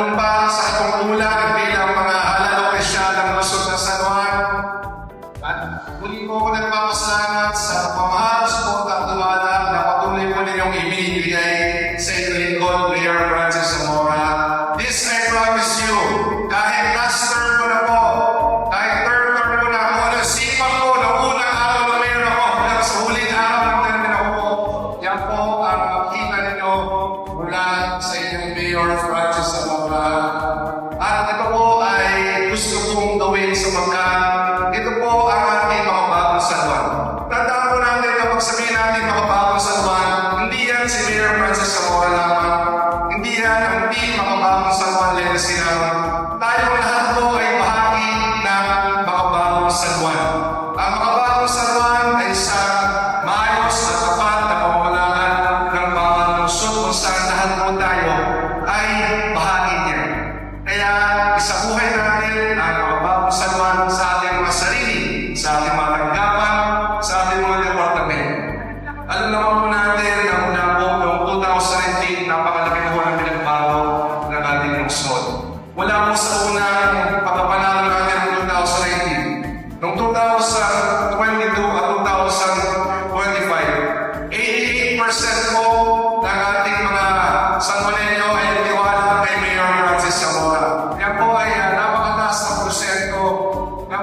panumpa sa atong ulan bilang mga halal opisyal ng Lusod na San Juan. At muli po ako nagpapasalamat sa pamahal, support at duwala na patuloy po ninyong ibinibigay sa inyo Lincoln Mayor Francis Zamora. This I promise you, kahit last ko na po, kahit third term ko na po, nasipan ko na unang araw ng mayor ako hanggang sa huling araw ng termin ako po, yan po ang makita ninyo mula sa inyong Mayor Francis Zamora. Ah, ito po ang ating mga bagong San Juan. Tandaan po natin kapag sabihin natin mga bagong San Juan, hindi yan si Mayor Francis Samoa lamang. Hindi yan ang team mga bagong Juan legacy namin.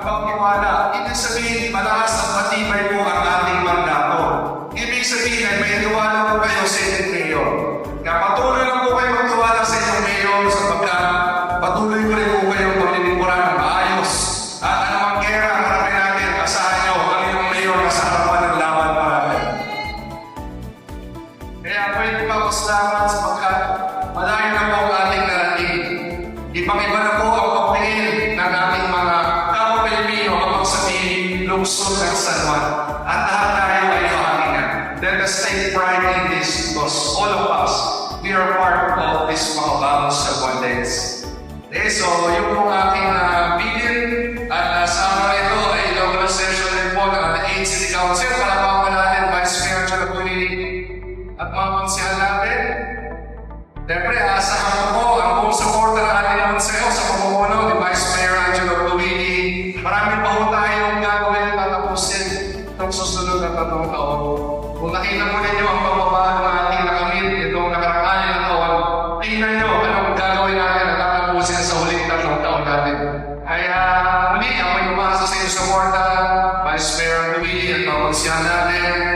pagtiwala. Ibig sabihin, malakas at matibay po ang ating mandato. Ibig sabihin ay may tiwala po kayo sa inyong mayor. Na patuloy lang po kayo magtiwala sa inyong mayor sapagkat patuloy pa rin po kayo paglilingkuran ng maayos. At anumang kera, marami natin, asahan nyo, ang inyong mayor na sa harapan ng laban marami. Kaya pwede pa pasalamat sapagkat malayo na po ang ating narating. Ibang iba na po ang naman. At lahat tayo ay kahalingan. Let us take pride in this because all of us, we are part of this mga bagong sa bondage. Eh, so yung po aking uh, bilin at uh, sa araw na ito ay inaugural session din po ng uh, 8 City Council para mga natin Vice Mayor at mga konsyal natin. Siyempre, aasahan ko itong susunod na tatlong taon. Kung nakita mo ninyo ang pagbabago ng ating nakamit itong nakaraan na taon, tingnan nyo anong gagawin natin at tatapusin sa huling tatlong taon natin. Kaya muli, ako'y umasa sa inyong suporta, Vice Mayor Luini at mga natin.